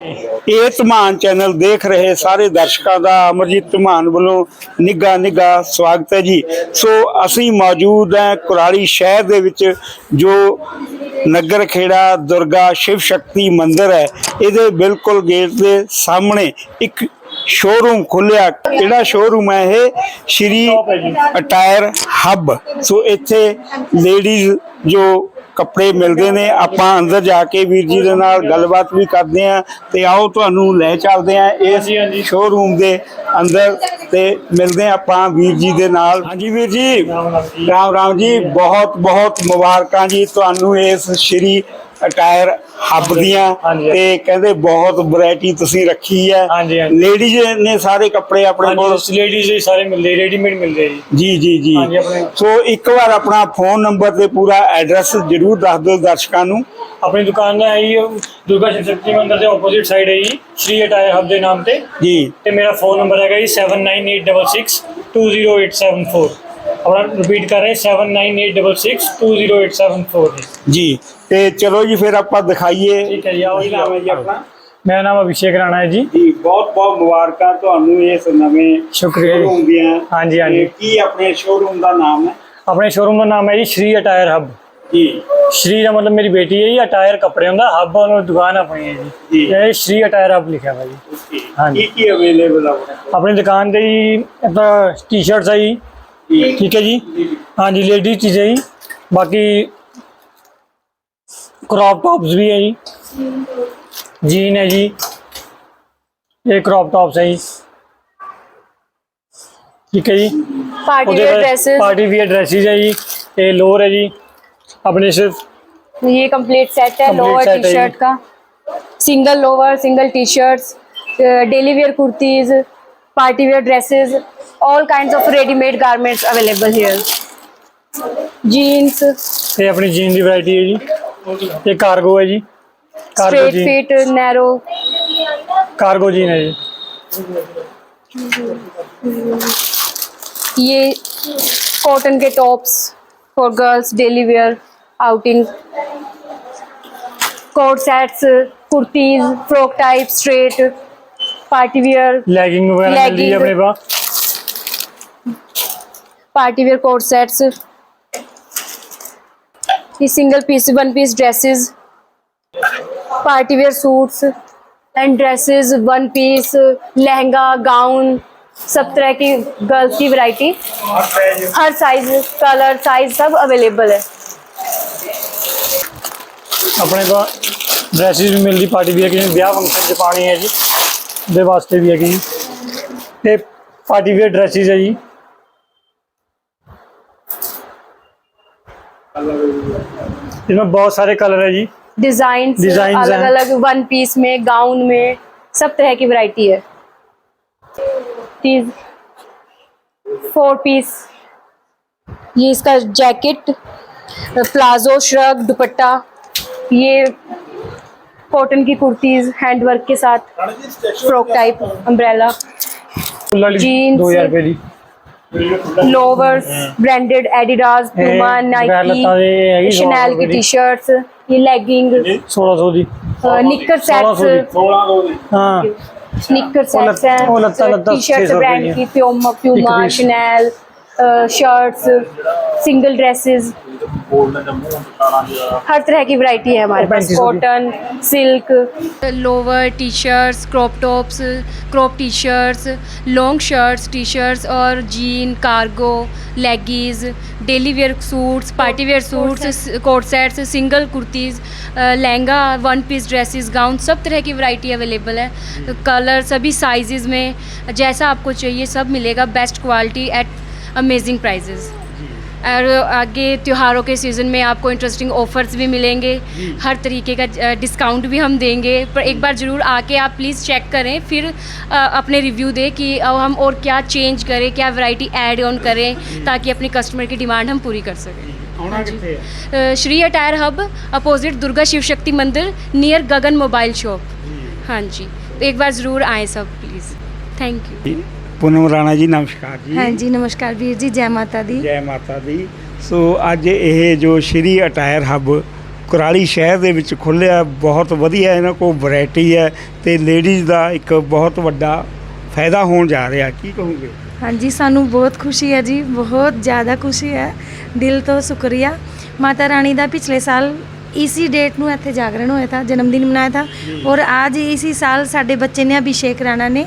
ਇਹ ਧਮਾਨ ਚੈਨਲ ਦੇਖ ਰਹੇ ਸਾਰੇ ਦਰਸ਼ਕਾਂ ਦਾ ਅਮਰਜੀਤ ਧਮਾਨ ਵੱਲੋਂ ਨਿੱਘਾ ਨਿੱਘਾ ਸਵਾਗਤ ਹੈ ਜੀ। ਸੋ ਅਸੀਂ ਮੌਜੂਦ ਹਾਂ ਕੁਰਾਲੀ ਸ਼ਹਿਰ ਦੇ ਵਿੱਚ ਜੋ ਨਗਰ ਖੇੜਾ ਦੁਰਗਾ ਸ਼ਿਵ ਸ਼ਕਤੀ ਮੰਦਿਰ ਹੈ। ਇਹਦੇ ਬਿਲਕੁਲ ਗੇਟ ਦੇ ਸਾਹਮਣੇ ਇੱਕ ਸ਼ੋਰੂਮ ਖੁੱਲਿਆ ਕਿਹੜਾ ਸ਼ੋਰੂਮ ਹੈ ਇਹ? ਸ਼੍ਰੀ ਅਟਾਇਰ ਹੱਬ ਸੋ ਇੱਥੇ ਲੇਡੀਜ਼ ਜੋ ਕੱਪੜੇ ਮਿਲਦੇ ਨੇ ਆਪਾਂ ਅੰਦਰ ਜਾ ਕੇ ਵੀਰ ਜੀ ਦੇ ਨਾਲ ਗੱਲਬਾਤ ਵੀ ਕਰਦੇ ਆਂ ਤੇ ਆਓ ਤੁਹਾਨੂੰ ਲੈ ਚੱਲਦੇ ਆਂ ਇਸ ਸ਼ੋਰੂਮ ਦੇ ਅੰਦਰ ਤੇ ਮਿਲਦੇ ਆਂ ਆਪਾਂ ਵੀਰ ਜੀ ਦੇ ਨਾਲ। ਹਾਂਜੀ ਵੀਰ ਜੀ। ਰਾਮ ਰਾਮ ਜੀ ਬਹੁਤ ਬਹੁਤ ਮੁਬਾਰਕਾਂ ਜੀ ਤੁਹਾਨੂੰ ਇਸ ਸ਼੍ਰੀ ਅਟਾਇਰ ਹੱਬ ਦੀਆਂ ਹਾਂਜੀ। ਤੇ ਕਹਿੰਦੇ ਬਹੁਤ ਵੈਰਾਈਟੀ ਤੁਸੀਂ ਰੱਖੀ ਹੈ। ਹਾਂਜੀ। ਲੇਡੀਜ਼ ਨੇ ਸਾਰੇ ਕੱਪੜੇ ਆਪਣੇ ਕੋਲ ਹਾਂਜੀ ਲੇਡੀਜ਼ ਦੇ ਸਾਰੇ ਮਿਲਦੇ ਰੈਡੀਮੇਡ ਮਿਲਦੇ ਜੀ। ਜੀ ਜੀ ਜੀ। ਹਾਂਜੀ, ਆਪਣੇ- ਸੋ ਇੱਕ ਵਾਰ ਆਪਣਾ ਫੋਨ ਨੰਬਰ ਤੇ ਪੂਰਾ ਐਡਰੈਸ ਜਰੂਰ ਦੱਸ ਦਿਓ ਦਰਸ਼ਕਾਂ ਨੂੰ। ਆਪਣੀ ਦੁਕਾਨ ਦਾ ਹੈ ਜੀ ਦੁਰਗਾ ਸ਼ਿਵ ਸ਼ਕਤੀ ਮੰਦਿਰ ਦੇ ਆਪੋਜ਼ਿਟ ਸਾਈਡ ਹੈ ਜੀ ਸ਼੍ਰੀ ਅਟਾਇਰ ਹਬ ਦੇ ਨਾਮ ਤੇ। ਜੀ। ਤੇ ਮੇਰਾ ਫੋਨ ਨੰਬਰ ਹੈਗਾ ਜੀ 7986620874 ਆਪਣਾ ਰਿਪੀਟ ਕਰ ਰਹੇ 7986620874 ਜੀ ਤੇ ਚਲੋ ਜੀ ਫਿਰ ਆਪਾਂ ਦਿਖਾਈਏ। ਠੀਕ ਹੈ ਜੀ, ਆਓ ਜੀ, ਨਾਮ ਹੈ ਜੀ ਆਪਣਾ। ਮੇਰਾ ਨਾਮ ਅਭਿਸ਼ੇਕ ਰਾਣਾ ਹੈ ਜੀ। ਜੀ ਬਹੁਤ ਬਹੁਤ ਮੁਬਾਰਕਾਂ ਤੁਹਾਨੂੰ ਇਸ ਨਵੇਂ ਸ਼ੁਕਰੀਆ ਜੀ। ਹਾਂਜੀ, ਹਾਂਜੀ। ਕੀ ਆਪਣੇ ਸ਼ੋਰੂਮ ਦਾ ਨਾਮ ਹੈ? ਆਪਣੇ ਸ਼ੋਰੂਮ ਦਾ ਨਾਮ ਹੈ ਜੀ ਸ਼੍ਰੀ ਅਟਾਇਰ ਹਬ ਜੀ। ਸ਼੍ਰੀ ਦਾ ਮਤਲਬ ਮੇਰੀ ਬੇਟੀ ਹੈ ਜੀ ਅਟਾਇਰ ਕੱਪੜੇ ਹੁੰਦਾ ਹਬ ਉਹਨਾਂ ਦੁਕਾਨ ਆਪਣੀ ਹੈ ਜੀ। ਇਹ ਸ਼੍ਰੀ ਅਟਾਇਰ ਹਬ ਲਿਖਿਆ ਹੋਇਆ ਜੀ। ਹਾਂਜੀ। ਕੀ ਕੀ ਅਵੇਲੇਬਲ ਹੈ ਆਪਣੇ ਦੁਕਾਨ ਤੇ ਜੀ ਟੀ-ਸ਼ਰਟਸ ਹੈ ਜੀ। ठीक है जी। हाँ जी लेडीज़ चीज़ें जी बाकी क्रॉप टॉप्स भी है जी। जीन है जी। ये क्रॉप टॉप्स है जी। ठीक है जी। Party wear dresses. है जी। ये लोअर है जी। अपने सिर्फ़ ये कंप्लीट सेट है लोअर टी शर्ट का। Single lower single T shirt daily wear kurtis. party wear dresses, all kinds of ready-made garments available here. Jeans, ਇਹ ਆਪਣੀ ਜੀਨ ਦੀ ਵੈਰਾਈਟੀ ਹੈ ਜੀ ਇਹ ਕਾਰਗੋ ਹੈ ਜੀ cargo straight jean fit, narrow. Cargo jean ਹੈ ਜੀ ये cotton के tops for girls daily wear, outing. Coat sets, kurtis, frock type, straight. Party wear. Legging party wear coat sets. Single piece one piece dresses. Party wear suits and dresses one piece lehenga gown सब तरह की girls की variety हर size colour size सब available है। अपने को dresses भी मिल रही पार्टी वियर की। ब्याह फ़ंक्शन पानी है जी ਦੇ ਵਾਸਤੇ ਵੀ ਹੈਗੀ ਜੀ ਇਹ ਪਾਰਟੀ ਵੀਅਰ ਡਰੈਸਿਸ ਹੈ ਜੀ इसमें बहुत सारे कलर है जी डिजाइन Designs अलग हैं। अलग वन पीस में गाउन में सब तरह की वैरायटी है चीज फोर पीस ये इसका जैकेट प्लाजो श्रग दुपट्टा ये कॉटन की कुर्तीज हैंड वर्क के साथ frock type umbrella jeans lowers branded Adidas Puma Nike Chanel की टी-शर्ट्स ये लेगिंग 1600 दी निकर सेट्स 1600 दी हां निकर सेट्स हैं टी-शर्ट्स ब्रांड की Puma Puma Chanel shirts single dresses हर तरह की वैरायटी है हमारे पास cotton silk lower T shirts crop tops crop T shirts long shirts T shirts और jean cargo leggings daily wear suits party wear suits coat sets single kurtis lehenga one piece dresses gown सब तरह की variety available है। Colour सभी sizes में जैसा आपको चाहिए सब मिलेगा best quality at amazing prices और आगे त्योहारों के सीज़न में आपको इंटरेस्टिंग ऑफर्स भी मिलेंगे। हर तरीके का डिस्काउंट भी हम देंगे। पर एक बार ज़रूर आके आप प्लीज़ चेक करें। फिर अपने रिव्यू दें कि अब हम और क्या चेंज करें क्या वैरायटी ऐड ऑन करें ताकि अपने कस्टमर की डिमांड हम पूरी कर सकें। हाँ Shri attire hub opposite Durga Shiv Shakti Mandir near गगन मोबाइल शॉप हाँ जी। तो एक बार ज़रूर आएँ सब please thank you Poonam Rana ji ਨਮਸਕਾਰ ਜੀ ਹਾਂਜੀ ਨਮਸਕਾਰ ਵੀਰ ਜੀ ਜੈ ਮਾਤਾ ਦੀ ਜੈ ਮਾਤਾ ਦੀ ਸੋ ਅੱਜ ਇਹ ਜੋ ਸ਼੍ਰੀ ਅਟਾਇਰ ਹੱਬ ਕੁਰਾਲੀ ਸ਼ਹਿਰ ਦੇ ਵਿੱਚ ਖੁੱਲਿਆ ਬਹੁਤ ਵਧੀਆ ਇਹਨਾਂ ਕੋਲ ਵੈਰਾਈਟੀ ਹੈ ਤੇ ਲੇਡੀਜ਼ ਦਾ ਇੱਕ ਬਹੁਤ ਵੱਡਾ ਫਾਇਦਾ ਹੋਣ ਜਾ ਰਿਹਾ ਕੀ ਕਹੋਗੇ ਹਾਂਜੀ ਸਾਨੂੰ ਬਹੁਤ ਖੁਸ਼ੀ ਹੈ ਜੀ ਬਹੁਤ ਜ਼ਿਆਦਾ ਖੁਸ਼ੀ ਹੈ ਦਿਲ ਤੋਂ ਸ਼ੁਕਰੀਆ ਮਾਤਾ ਰਾਣੀ ਦਾ ਪਿਛਲੇ ਸਾਲ इसी डेट ਨੂੰ ਇੱਥੇ ਜਾਗਰਣ ਹੋਇਆ था जन्मदिन मनाया था और आज इसी साल ਸਾਡੇ ਬੱਚੇ ਨੇ अभिषेक राणा ने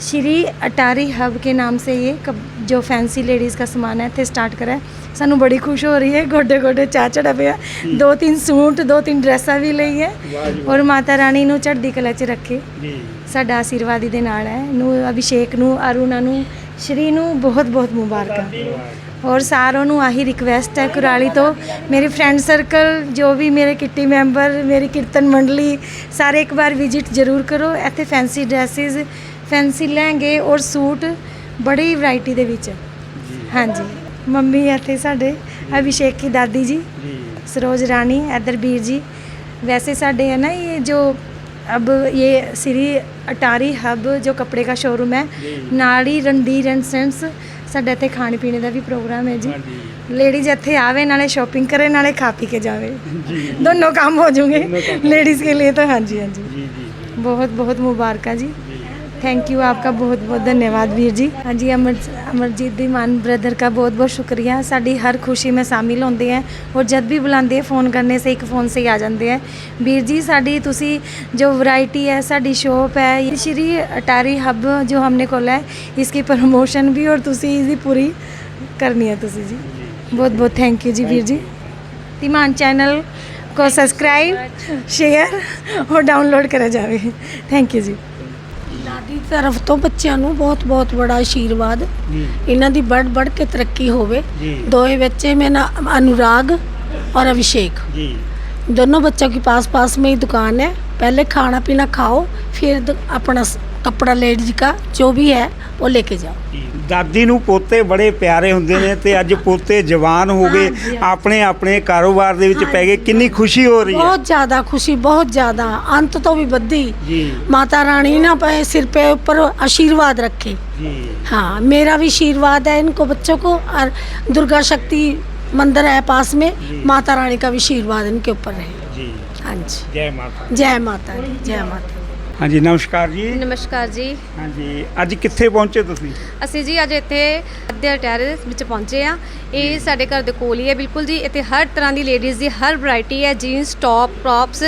श्री अटारी हब के नाम से ये कब जो फैंसी लेडीज़ का सामान है ਇੱਥੇ ਸਟਾਰਟ ਕਰਾ ਹੈ ਸਾਨੂੰ ਬੜੀ ਖੁਸ਼ ਹੋ ਰਹੀ ਹੈ ਗੋਡੇ ਗੋਡੇ ਚਾਹ ਚੜਾ ਪਿਆ ਦੋ ਤਿੰਨ ਸੂਟ ਦੋ ਤਿੰਨ ਡਰੈਸਾਂ ਵੀ ਲਈ ਹੈ ਔਰ ਮਾਤਾ ਰਾਣੀ ਨੂੰ ਚੜ੍ਹਦੀ ਕਲਾ 'ਚ ਰੱਖੇ ਜੀ ਸਾਡਾ ਆਸ਼ੀਰਵਾਦ ਇਹਦੇ ਨਾਲ ਹੈ ਨੂੰ ਅਭਿਸ਼ੇਕ ਨੂੰ ਅਰੁਣਾ ਨੂੰ ਸ਼੍ਰੀ ਨੂੰ ਬਹੁਤ ਬਹੁਤ ਮੁਬਾਰਕਾਂ ਔਰ ਸਾਰਿਆਂ ਨੂੰ ਆਹੀ ਰਿਕਵੈਸਟ ਹੈ ਕੁਰਾਲੀ ਤੋਂ ਮੇਰੇ ਫਰੈਂਡ ਸਰਕਲ ਜੋ ਵੀ ਮੇਰੇ ਕਿੱਟੀ ਮੈਂਬਰ ਮੇਰੀ ਕੀਰਤਨ ਮੰਡਲੀ ਸਾਰੇ ਇੱਕ ਵਾਰ ਵਿਜ਼ਿਟ ਜ਼ਰੂਰ ਕਰੋ ਇੱਥੇ ਫੈਂਸੀ ਡਰੈਸਿਸ ਫੈਂਸੀ ਲਹਿੰਗੇ ਔਰ ਸੂਟ ਬੜੀ ਵੈਰਾਈਟੀ ਦੇ ਵਿੱਚ ਹਾਂਜੀ ਮੰਮੀ ਇੱਥੇ ਸਾਡੇ ਅਭਿਸ਼ੇਕ ਦੀ ਦਾਦੀ ਜੀ ਜੀ सरोज रानी इधर वीर जी वैसे साढ़े है ना ये जो अब ये श्री अटारी हब जो कपड़े का शोरूम है ਨਾਲ ਹੀ ਰਣਧੀਰ ਐਂਡ ਸੈਂਸ ਸਾਡਾ ਇੱਥੇ ਖਾਣ ਪੀਣੇ ਦਾ ਵੀ ਪ੍ਰੋਗਰਾਮ ਹੈ ਜੀ ਲੇਡੀਜ਼ ਇੱਥੇ ਆਵੇ ਨਾਲੇ ਸ਼ਾਪਿੰਗ ਕਰੇ ਨਾਲੇ ਖਾ ਪੀ ਕੇ ਜਾਵੇ ਦੋਨੋਂ ਕੰਮ ਹੋ ਜੂਗੇ ਲੇਡੀਜ਼ के लिए तो हाँ जी हाँ जी ਜੀ ਜੀ बहुत बहुत मुबारक जी थैंक यू आपका बहुत बहुत धन्यवाद वीर जी। हाँ जी, अमर, अमरजीत दीमान ब्रदर का बहुत बहुत शुक्रिया। साड़ी हर खुशी में शामिल होंगे हैं और जब भी बुलाते हैं फ़ोन करने से एक फ़ोन से ही आ जाते हैं। वीर जी, साड़ी तुसी जो वैरायटी है, साड़ी शॉप है श्री अटारी हब जो हमने खोला है, इसकी प्रमोशन भी और तुसी इसी पूरी करनी है तुसी जी। बहुत बहुत थैंक यू जी वीर जी। तिमान चैनल को सब्सक्राइब शेयर और डाउनलोड करा जाए थैंक यू जी। ਦਾਦੀ ਤਰਫ ਤੋਂ ਬੱਚਿਆਂ ਨੂੰ ਬਹੁਤ ਬਹੁਤ ਬੜਾ ਆਸ਼ੀਰਵਾਦ ਜੀ ਇਹਨਾਂ ਦੀ ਬੜ ਬੜ ਕੇ ਤਰੱਕੀ ਹੋਵੇ जी ਦੋਏ ਬੱਚੇ में ना अनुराग और अभिषेक जी दोनों बच्चों के पास पास में ही दुकान है पहले खाना पीना खाओ फिर द- अपना स- कपड़ा लेडीज का जो भी है वो लेके जाओ ਦਾਦੀ ਨੂੰ ਪੋਤੇ ਬੜੇ ਪਿਆਰੇ ਹੁੰਦੇ ਨੇ ਤੇ ਅੱਜ ਪੋਤੇ ਜਵਾਨ ਹੋ ਗਏ ਆਪਣੇ ਆਪਣੇ ਕਾਰੋਬਾਰ ਦੇ ਵਿੱਚ ਪੈ ਗਏ ਕਿੰਨੀ ਖੁਸ਼ੀ ਹੋ ਰਹੀ ਹੈ बहुत ज़्यादा खुशी बहुत ज़्यादा अंत तो भी बद्दी ਜੀ माता रानी ना पे सिर पे ऊपर आशीर्वाद रखे ਜੀ हाँ मेरा भी आशीर्वाद है इनको बच्चों को और दुर्गा शक्ति मंदिर है पास में माता रानी का भी आशीर्वाद इनके ऊपर रहे ਜੀ हाँ जी ਜੈ ਮਾਤਾ जय माता दी जय माता दी। ਹਾਂਜੀ ਨਮਸਕਾਰ ਜੀ। ਨਮਸਕਾਰ ਜੀ। ਹਾਂਜੀ ਅੱਜ ਕਿੱਥੇ ਪਹੁੰਚੇ ਤੁਸੀਂ? ਅਸੀਂ ਜੀ ਅੱਜ ਇੱਥੇ ਅੱਧੇ ਟੈਰੇਸ ਵਿੱਚ ਪਹੁੰਚੇ ਆ ਇਹ ਸਾਡੇ ਘਰ ਦੇ ਕੋਲ ਹੀ ਹੈ ਬਿਲਕੁਲ ਜੀ। ਇੱਥੇ ਹਰ ਤਰ੍ਹਾਂ ਦੀ ਲੇਡੀਜ਼ ਦੀ ਹਰ ਵੈਰਾਈਟੀ ਹੈ ਜੀਨਸ ਟੌਪ ਟੌਪਸ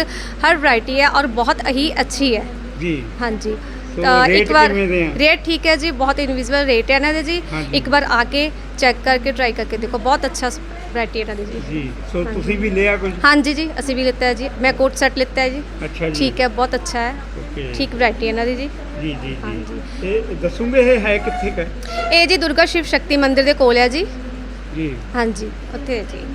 ਹਰ ਵੈਰਾਈਟੀ ਹੈ ਔਰ ਬਹੁਤ ਹੀ ਅੱਛੀ ਹੈ। ਜੀ। ਹਾਂਜੀ। ਤੋ ਇੱਕ ਵਾਰ? ਰੇਟ ਠੀਕ ਹੈ ਜੀ ਬਹੁਤ ਇਨਵਿਜ਼ੀਬਲ ਰੇਟ ਹੈ ਇਹਨਾਂ ਦੇ ਜੀ। ਇੱਕ ਵਾਰ ਆ ਕੇ ਚੈੱਕ ਕਰਕੇ ਟਰਾਈ ਕਰਕੇ ਦੇਖੋ ਬਹੁਤ ਅੱਛਾ ਵੈਰਾਈਟੀ ਇਹਨਾਂ ਦੀ ਜੀ। ਜੀ ਸੋ ਤੁਸੀਂ ਵੀ ਲਿਆ ਕੁਝ? ਹਾਂਜੀ ਜੀ ਅਸੀਂ ਵੀ ਲਿੱਤਾ ਹੈ ਜੀ। ਮੈਂ ਕੋਟ ਸੈੱਟ ਲਿੱਤਾ ਹੈ ਜੀ। ਅੱਛਾ ਜੀ। ਠੀਕ ਹੈ ਬਹੁਤ ਅੱਛਾ ਹੈ। ਓਕੇ। ਠੀਕ ਵੈਰਾਈਟੀ ਇਹਨਾਂ ਦੀ ਜੀ। ਜੀ ਜੀ ਜੀ। ਹਾਂਜੀ। ਇਹ ਦੱਸੂਗੇ ਇਹ ਹੈ ਕਿੱਥੇ ਕਾ? ਇਹ ਜੀ ਦੁਰਗਾ ਸ਼ਿਵ ਸ਼ਕਤੀ ਮੰਦਿਰ ਦੇ ਕੋਲ ਹੈ ਜੀ। ਜੀ। ਹਾਂਜੀ ਉੱਥੇ ਹੈ ਜੀ।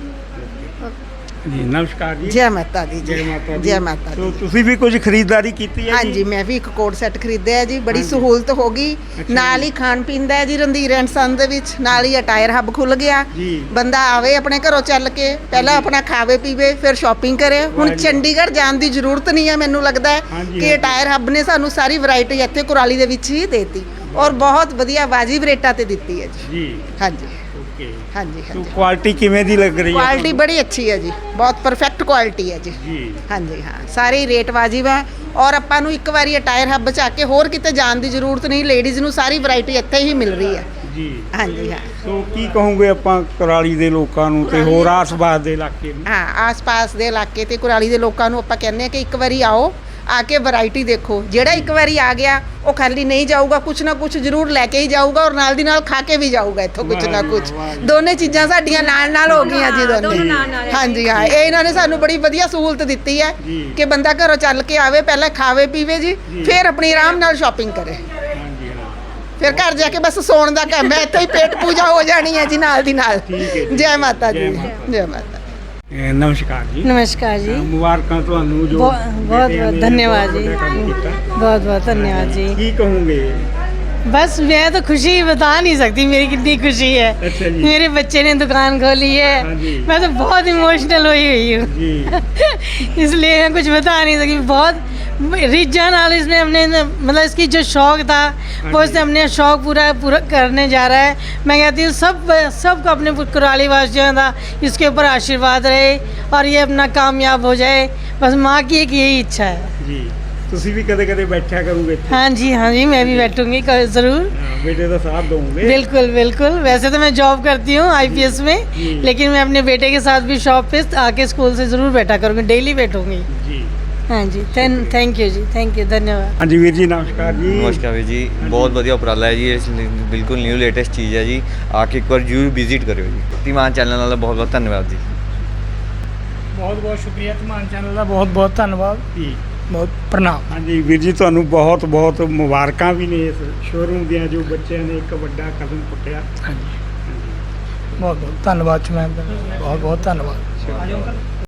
ਜੀ ਨਮਸਕਾਰ ਜੀ। ਜੈ ਮਾਤਾ ਦੀ ਜੀ ਜੈ ਮਾਤਾ ਦੀ। ਜੈ ਮਾਤਾ ਸੋ ਦੀ ਤੁਸੀਂ ਵੀ ਕੁਝ ਖਰੀਦਦਾਰੀ ਕੀਤੀ ਹੈ ਹਾਂਜੀ ਮੈਂ ਵੀ ਇੱਕ ਕੋਟ ਸੈੱਟ ਖਰੀਦਿਆ ਹੈ ਜੀ ਬੜੀ ਸਹੂਲਤ ਹੋ ਗਈ। ਨਾਲ। ਹੀ ਖਾਣ ਪੀਣ ਦਾ ਹੈ ਜੀ ਰੰਧੀਰ ਐਂਡ ਸੰਨ ਦੇ ਵਿੱਚ। ਨਾਲ ਹੀ ਅਟਾਇਰ ਹੱਬ ਖੁੱਲ ਗਿਆ। ਜੀ। ਬੰਦਾ ਆਵੇ ਆਪਣੇ ਘਰੋਂ ਚੱਲ ਕੇ ਪਹਿਲਾਂ ਆਪਣਾ ਖਾਵੇ ਪੀਵੇ ਫਿਰ ਸ਼ਾਪਿੰਗ ਕਰੇ। ਹੁਣ ਜੀ। ਚੰਡੀਗੜ੍ਹ ਜਾਣ ਦੀ ਜ਼ਰੂਰਤ ਨਹੀਂ ਹੈ ਮੈਨੂੰ ਲੱਗਦਾ ਹੈ ਹਾਂਜੀ, ਕਿ ਹਾਂਜੀ। ਅਟਾਇਰ ਹੱਬ ਨੇ ਸਾਨੂੰ ਸਾਰੀ ਵੈਰਾਈਟੀ ਇੱਥੇ ਕੁਰਾਲੀ ਦੇ ਵਿੱਚ ਹੀ ਦੇਤੀ। ਔਰ ਬਹੁਤ ਵਧੀਆ ਵਾਜਿਬ ਰੇਟਾਂ ਤੇ ਦਿੱਤੀ ਹੈ ਜੀ। ਜੀ। ਹਾਂਜੀ। ਹਾਂਜੀ ਹਾਂਜੀ ਕੁਆਲਿਟੀ ਕਿਵੇਂ ਦੀ ਲੱਗ ਰਹੀ ਹੈ ਕੁਆਲਿਟੀ ਬੜੀ ਅੱਛੀ ਹੈ ਜੀ। ਬਹੁਤ ਪਰਫੈਕਟ ਕੁਆਲਿਟੀ ਹੈ ਜੀ। ਜੀ। ਹਾਂਜੀ ਹਾਂ। ਸਾਰੇ ਰੇਟ ਵਾਜਿਬ ਹੈ। ਔਰ ਆਪਾਂ ਨੂੰ ਇੱਕ ਵਾਰੀ ਟਾਇਰ ਹੱਬ ਚ ਆ ਕੇ ਹੋਰ ਕਿਤੇ ਜਾਣ ਦੀ ਜ਼ਰੂਰਤ ਨਹੀਂ। ਲੇਡੀਜ਼ ਨੂੰ ਸਾਰੀ ਵੈਰਾਈਟੀ ਇੱਥੇ ਹੀ ਮਿਲ ਰਹੀ ਹੈ। ਜੀ। ਹਾਂਜੀ ਹਾਂ। ਸੋ ਕੀ ਕਹੋਗੇ ਆਪਾਂ ਕੁਰਾਲੀ ਦੇ ਲੋਕਾਂ ਨੂੰ ਤੇ ਹੋਰ ਆਸ-ਪਾਸ ਦੇ ਇਲਾਕੇ ਨੂੰ? ਹਾਂ ਆਸ-ਪਾਸ ਦੇ ਇਲਾਕੇ ਤੇ ਕੁਰਾਲੀ ਦੇ ਲੋਕਾਂ ਨੂੰ ਆਪਾਂ ਕਹਿੰਦੇ ਆ ਕਿ ਇੱਕ ਵਾਰੀ ਆਓ। ਆ ਕੇ ਵੈਰਾਈਟੀ ਦੇਖੋ ਜਿਹੜਾ ਇੱਕ ਵਾਰੀ ਆ ਗਿਆ ਉਹ ਖਾਲੀ ਨਹੀਂ ਜਾਊਗਾ ਕੁਛ ਨਾ ਕੁਛ ਜ਼ਰੂਰ ਲੈ ਕੇ ਹੀ ਜਾਊਗਾ ਔਰ ਨਾਲ ਦੀ ਨਾਲ ਖਾ ਕੇ ਵੀ ਜਾਊਗਾ ਇੱਥੋਂ ਕੁਛ ਨਾ ਕੁਛ। ਦੋਨੇ ਚੀਜ਼ਾਂ ਸਾਡੀਆਂ ਨਾਲ ਨਾਲ ਹੋ ਗਈਆਂ ਜੀ ਦੋਨੇ ਹਾਂਜੀ ਹਾਂ ਇਹ ਇਹਨਾਂ ਨੇ ਸਾਨੂੰ ਬੜੀ ਵਧੀਆ ਸਹੂਲਤ ਦਿੱਤੀ ਹੈ। ਕਿ ਬੰਦਾ ਘਰੋਂ ਚੱਲ ਕੇ ਆਵੇ ਪਹਿਲਾਂ ਖਾਵੇ ਪੀਵੇ ਜੀ। ਫਿਰ ਆਪਣੀ ਆਰਾਮ ਨਾਲ ਸ਼ਾਪਿੰਗ ਕਰੇ ਹਾਂਜੀ ਹਾਂ ਫਿਰ ਘਰ ਜਾ ਕੇ ਬਸ ਸੌਣ ਦਾ ਕੰਮ ਹੈ ਇੱਥੇ ਹੀ ਪੇਟ ਪੂਜਾ ਹੋ ਜਾਣੀ ਹੈ ਜੀ ਨਾਲ ਦੀ ਨਾਲ ਠੀਕ ਹੈ ਜੀ। ਜੈ ਮਾਤਾ ਜੈ ਜੀ ਮਾਤਾ। ਨਮਸਕਾਰ ਜੀ। ਨਮਸਕਾਰ ਜੀ। ਮੁਬਾਰਕਾਂ ਤੁਹਾਨੂੰ ਜੋ ਬਹੁਤ ਬਹੁਤ ਧੰਨਵਾਦ ਜੀ। ਬਹੁਤ ਬਹੁਤ ਧੰਨਵਾਦ ਜੀ। ਕੀ ਕਹੂੰਗੇ? बस मैं तो खुशी बता नहीं सकती मेरी कितनी खुशी है। अच्छा जी। मेरे बच्चे ने दुकान खोली हाँ। है जी। मैं तो बहुत इमोशनल हुई हुई हूँ। इसलिए मैं कुछ बता नहीं सकती बहुत रिचा नाल इसने हमने मतलब इसकी जो शौक था वो इसने हमने शौक पूरा पूरा करने जा रहा है। मैं कहती हूँ सब सबको अपने कुराली वासियों का इसके ऊपर आशीर्वाद रहे और ये अपना कामयाब हो जाए। बस माँ की एक यही इच्छा है। ਜੀ ਤੁਸੀਂ ਵੀ ਕਦੇ ਕਦੇ ਬੈਠਿਆ ਕਰੋਗੇ ਇੱਥੇ हाँ जी हाँ जी मैं भी बैठूंगी क- ज़रूर ਹਾਂ, ਬੇਟੇ ਦਾ ਸਾਥ ਦੋਗੇ बिल्कुल बिल्कुल वैसे तो मैं जॉब करती हूँ आईपीएस में लेकिन मैं अपने बेटे के साथ भी शॉप पे आके स्कूल से ज़रूर बैठा करूँगी डेली बैठूंगी ਜੀ हाँ जी थैंक यू जी थैंक यू धन्यवाद ਹਾਂਜੀ ਵੀਰ ਜੀ ਨਮਸਕਾਰ ਜੀ ਨਮਸਕਾਰ ਵੀਰ ਜੀ ਬਹੁਤ ਵਧੀਆ ਉਪਰਾਲਾ ਹੈ ਜੀ ਇਸ ਲਈ ਬਿਲਕੁਲ ਨਿਊ ਲੇਟੈਸਟ ਚੀਜ਼ ਹੈ ਜੀ ਆ ਕੇ ਇੱਕ ਵਾਰ ਜ਼ਰੂਰ ਵਿਜ਼ਿਟ ਕਰਿਓ ਜੀ ਧੀਮਾਨ ਚੈਨਲ ਨਾਲ ਬਹੁਤ ਬਹੁਤ ਧੰਨਵਾਦ ਜੀ ਬਹੁਤ ਬਹੁਤ ਸ਼ੁਕਰੀਆ ਧਮਾਨ ਚੈਨਲ ਦਾ ਬਹੁਤ ਬਹੁਤ ਧੰਨਵਾਦ ਜੀ ਬਹੁਤ ਪ੍ਰਣਾਮ। ਹਾਂਜੀ ਵੀਰ ਜੀ ਤੁਹਾਨੂੰ ਬਹੁਤ ਬਹੁਤ ਮੁਬਾਰਕਾਂ ਵੀ ਨੇ ਇਸ ਸ਼ੋਰੂਮ ਦੀਆਂ ਜੋ ਬੱਚਿਆਂ ਨੇ ਇੱਕ ਵੱਡਾ ਕਦਮ ਪੁੱਟਿਆ। ਹਾਂਜੀ। ਬਹੁਤ ਬਹੁਤ ਧੰਨਵਾਦ ਚੁਮੈਨ ਦਾ ਬਹੁਤ ਬਹੁਤ ਧੰਨਵਾਦ।